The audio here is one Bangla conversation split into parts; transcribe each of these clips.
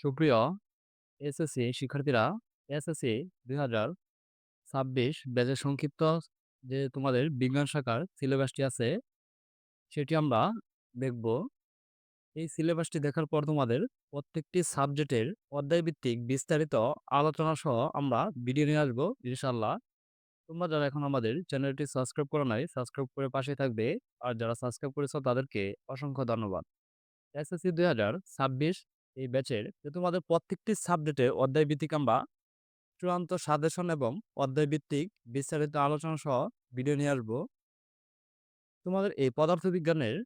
সুপ্রিয় এসএসসি শিক্ষার্থীরা, এসএসসি ২০২৬ ব্যাচের সংক্ষিপ্ত যে তোমাদের বিজ্ঞান শাখার সিলেবাসটি আছে, সেটি আমরা দেখব। এই সিলেবাসটি দেখার পর তোমাদের প্রত্যেকটি সাবজেক্টের অধ্যায়ভিত্তিক বিস্তারিত আলোচনা সহ আমরা ভিডিও নিয়ে আসব ইনশাল্লাহ তোমরা যারা এখন আমাদের চ্যানেলটি সাবস্ক্রাইব করো নাই, সাবস্ক্রাইব করে পাশেই থাকবে। আর যারা সাবস্ক্রাইব করেছ তাদেরকে অসংখ্য ধন্যবাদ। এসএসসি ২০২৬ এই ব্যাচের যে তোমাদের প্রত্যেকটি সাবজেক্টে অধ্যায়ভিত্তিক আমরা চূড়ান্ত সাজেশন এবং অধ্যায়ভিত্তিক বিস্তারিত আলোচনা সহ ভিডিও নিয়ে আসব। তোমাদের এই পদার্থবিজ্ঞানের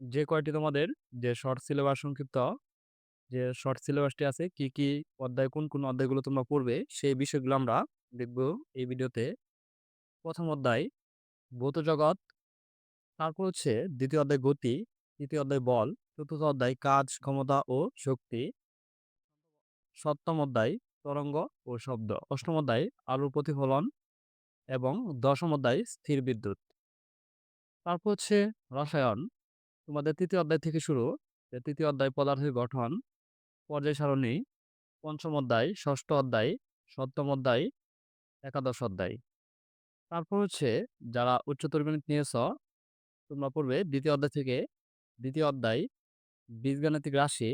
যে কয়টি তোমাদের যে শর্ট সিলেবাস সংক্ষিপ্ত যে শর্ট সিলেবাসটি আছে, কি, কি অধ্যায় কোন, কোন অধ্যায়গুলো তোমরা পড়বে সেই বিষয়গুলো আমরা দেখব এই ভিডিওতে। প্রথম অধ্যায় ভৌত জগৎ, তারপর হচ্ছে দ্বিতীয় অধ্যায় গতি, তৃতীয় অধ্যায় বল, চতুর্থ অধ্যায় কাজ, ক্ষমতা ও শক্তি, সপ্তম অধ্যায় তরঙ্গ ও শব্দ, অষ্টম অধ্যায় আলোর প্রতিফলন এবং দশম অধ্যায় স্থির বিদ্যুৎ। তারপর হচ্ছে রসায়ন, তোমাদের তৃতীয় অধ্যায় থেকে শুরু, তৃতীয় অধ্যায় পদার্থের গঠন, পর্যায় সারণী, পঞ্চম অধ্যায়, ষষ্ঠ অধ্যায়, সপ্তম অধ্যায়, একাদশ অধ্যায়। তারপর হচ্ছে যারা উচ্চতর গণিত নিয়েছ, তোমরা পড়বে দ্বিতীয় অধ্যায় থেকে দ্বিতীয় অধ্যায় বীজগাণিতিক রাশি,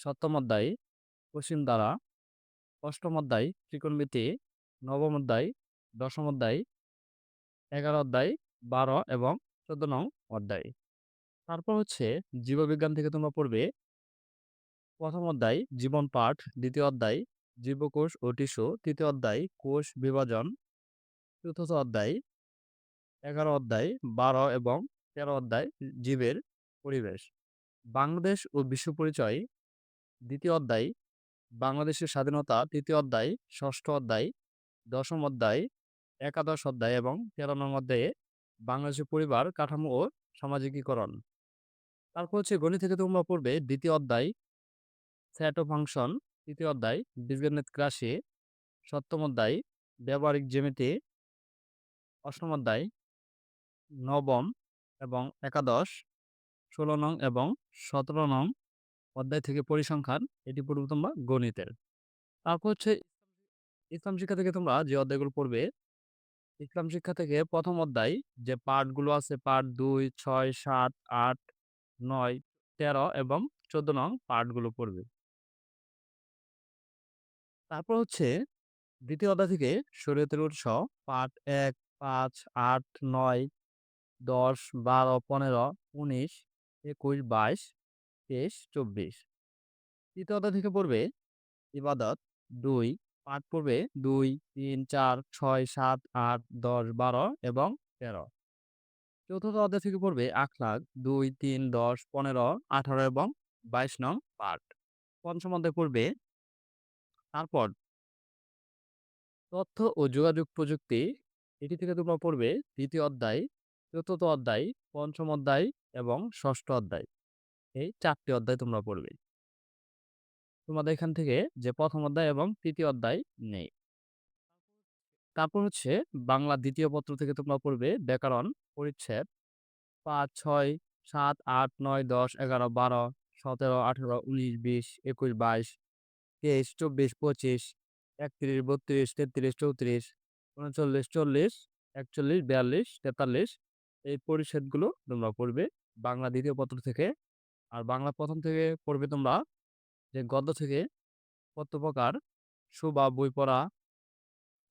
সপ্তম অধ্যায় পশ্চিম দ্বারা, অষ্টম অধ্যায় ত্রিকোণমিতি, নবম অধ্যায়, দশম অধ্যায়, এগারো অধ্যায়, বারো এবং চোদ্দ নং অধ্যায়। তারপর হচ্ছে জীববিজ্ঞান থেকে তোমরা পড়বে প্রথম অধ্যায় জীবন পাঠ, দ্বিতীয় অধ্যায় জীবকোষ ও টিস্যু, তৃতীয় অধ্যায় কোষ বিভাজন, চতুর্থ অধ্যায় এগারো অধ্যায়, বারো এবং তেরো অধ্যায় জীবের পরিবেশ। বাংলাদেশ ও বিশ্ব পরিচয়, দ্বিতীয় অধ্যায় বাংলাদেশের স্বাধীনতা, তৃতীয় অধ্যায়, ষষ্ঠ অধ্যায়, দশম অধ্যায়, একাদশ অধ্যায় এবং তেরো নং অধ্যায়ে বাংলাদেশের পরিবার কাঠামো ও সামাজিকীকরণ। তারপর হচ্ছে গণিত থেকে তোমরা পড়বে দ্বিতীয় অধ্যায় স্যাটো ফাংশন, তৃতীয় অধ্যায় বীজগণিত রাশি, সপ্তম অধ্যায় ব্যবহারিক জ্যামিতি, অষ্টম অধ্যায় নবম এবং একাদশ, ষোলো নং এবং সতেরো নং অধ্যায় থেকে পরিসংখ্যান, এটি পড়বে তোমরা গণিতের। তারপর হচ্ছে ইসলাম শিক্ষা থেকে তোমরা যে অধ্যায়গুলো পড়বে, ইসলাম শিক্ষা থেকে প্রথম অধ্যায় যে পাঠগুলো আছে পাঠ দুই, ছয়, সাত, আট, নয়, তেরো এবং চোদ্দ নং পাঠগুলো পড়বে। তারপর হচ্ছে দ্বিতীয় অধ্যায় থেকে শরীয়তের উৎস পাঠ এক, পাঁচ, আট, নয়, দশ, বারো, পনেরো, উনিশ, একুশ, বাইশ, তেইশ, চব্বিশ। তৃতীয় অধ্যায় থেকে পড়বে ইবাদত দুই, পাঠ পড়বে দুই, তিন, চার, ছয়, সাত, আট, দশ, বারো এবং তেরো। চতুর্থ অধ্যায় থেকে পড়বে আখলাক দুই, তিন, দশ, পনেরো, আঠারো এবং বাইশ নং পাঠ। পঞ্চম অধ্যায় পড়বে তারপর তথ্য ও যোগাযোগ প্রযুক্তি, এটি থেকে তোমরা পড়বে দ্বিতীয় অধ্যায়, চতুর্থ অধ্যায়, পঞ্চম অধ্যায় এবং ষষ্ঠ অধ্যায়। এই চারটি অধ্যায় তোমরা পড়বে। তোমাদের এখান থেকে যে প্রথম অধ্যায় এবং তৃতীয় অধ্যায় নেই। তারপর হচ্ছে বাংলা দ্বিতীয় পত্র থেকে তোমরা পড়বে ব্যাকরণ পরিচ্ছেদ পাঁচ, ছয়, সাত, আট, নয়, দশ, এগারো, বারো, সতেরো, আঠারো, উনিশ, বিশ, একুশ, বাইশ, তেইশ, চব্বিশ, পঁচিশ, একত্রিশ, বত্রিশ, তেত্রিশ, চৌত্রিশ, উনচল্লিশ, চল্লিশ, একচল্লিশ, বিয়াল্লিশ, তেতাল্লিশ এই পরিচ্ছেদগুলো তোমরা পড়বে বাংলা দ্বিতীয় পত্র থেকে। আর বাংলা প্রথম থেকে পড়বে তোমরা যে গদ্য থেকে কত প্রকার সুবা বই পড়া,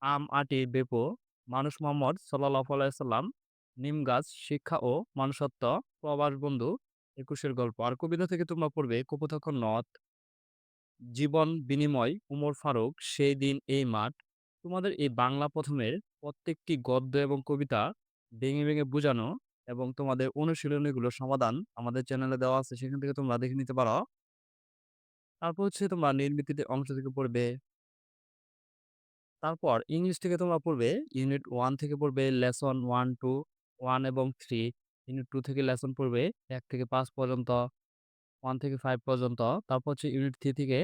আম আটি বেপো, মানুষ মোহাম্মদ আলাইহি সাল্লাম, নিম গাছ, শিক্ষা ও মনুষ্যত্ব, প্রবাস বন্ধু, একুশের গল্প। আর কবিতা থেকে তোমরা পড়বে কপোতাক্ষ নথ জীবন বিনিময়, উমর ফারুক, সেই দিন এই মাঠ। তোমাদের এই বাংলা প্রথমের প্রত্যেকটি গদ্য এবং কবিতা ভেঙে, ভেঙে বুঝানো এবং তোমাদের অনুশীলনীগুলোর সমাধান আমাদের চ্যানেলে দেওয়া আছে সেখান থেকে তোমরা দেখে নিতে পারো। তারপর হচ্ছে তোমরা নির্মিতিতে অংশ থেকে পড়বে। তারপর ইংলিশ থেকে তোমরা পড়বে ইউনিট ওয়ান থেকে পড়বে লেসন 1, 2, 1 এবং থ্রি ইউনিট টু থেকে লেসন পড়বে এক থেকে পাঁচ পর্যন্ত, ওয়ান থেকে ফাইভ পর্যন্ত। তারপর হচ্ছে ইউনিট থ্রি থেকে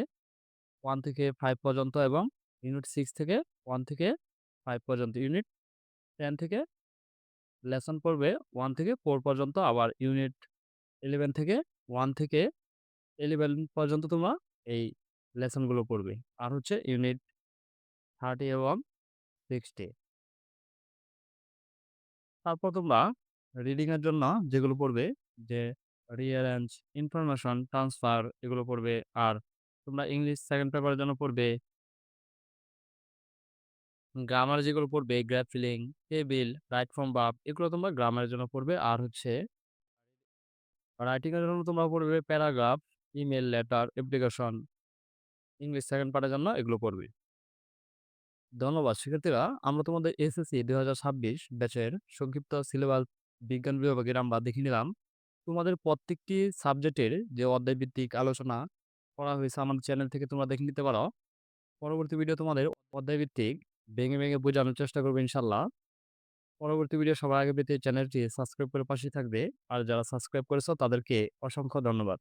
ওয়ান থেকে ফাইভ পর্যন্ত এবং ইউনিট সিক্স থেকে ওয়ান থেকে ফাইভ পর্যন্ত। ইউনিট টেন থেকে লেসন পড়বে 1 থেকে 4 পর্যন্ত। আবার ইউনিট 11 থেকে 1 থেকে 11 পর্যন্ত তোমরা এই লেসনগুলো পড়বে। আর হচ্ছে ইউনিট 30 এবং 60 তারপর তোমরা রিডিং এর জন্য যেগুলো পড়বে যে রিঅ্যারেঞ্জ, ইনফরমেশন ট্রান্সফার এগুলো পড়বে। আর তোমরা ইংলিশ সেকেন্ড পেপারের জন্য পড়বে গ্রামার যেগুলো পড়বে graph filling, table, right from verb এগুলো তোমরা গ্রামারের জন্য পড়বে। আর হচ্ছে রাইটিং এর জন্য তোমরা পড়বে paragraph, email, letter, application. English second পার্টের জন্য এগুলো পড়বে। ধন্যবাদ শিক্ষার্থীরা। আমরা তোমাদের এসএসসি ২০২৬ ব্যাচের সংক্ষিপ্ত সিলেবাস বিজ্ঞান বিভাগের আমরা দেখে নিলাম। তোমাদের প্রত্যেকটি সাবজেক্টের যে অধ্যায়ভিত্তিক আলোচনা করা হয়েছে আমাদের চ্যানেল থেকে তোমরা দেখে নিতে পারো। পরবর্তী ভিডিও তোমাদের অধ্যায়ভিত্তিক ভেঙে, ভেঙে বোঝানোর চেষ্টা করব ইনশাল্লাহ পরবর্তী ভিডিও সবার আগে পেতে চ্যানেলটি সাবস্ক্রাইব করে পাশে থাকবে। আর যারা সাবস্ক্রাইব করেছ তাদেরকে অসংখ্য ধন্যবাদ।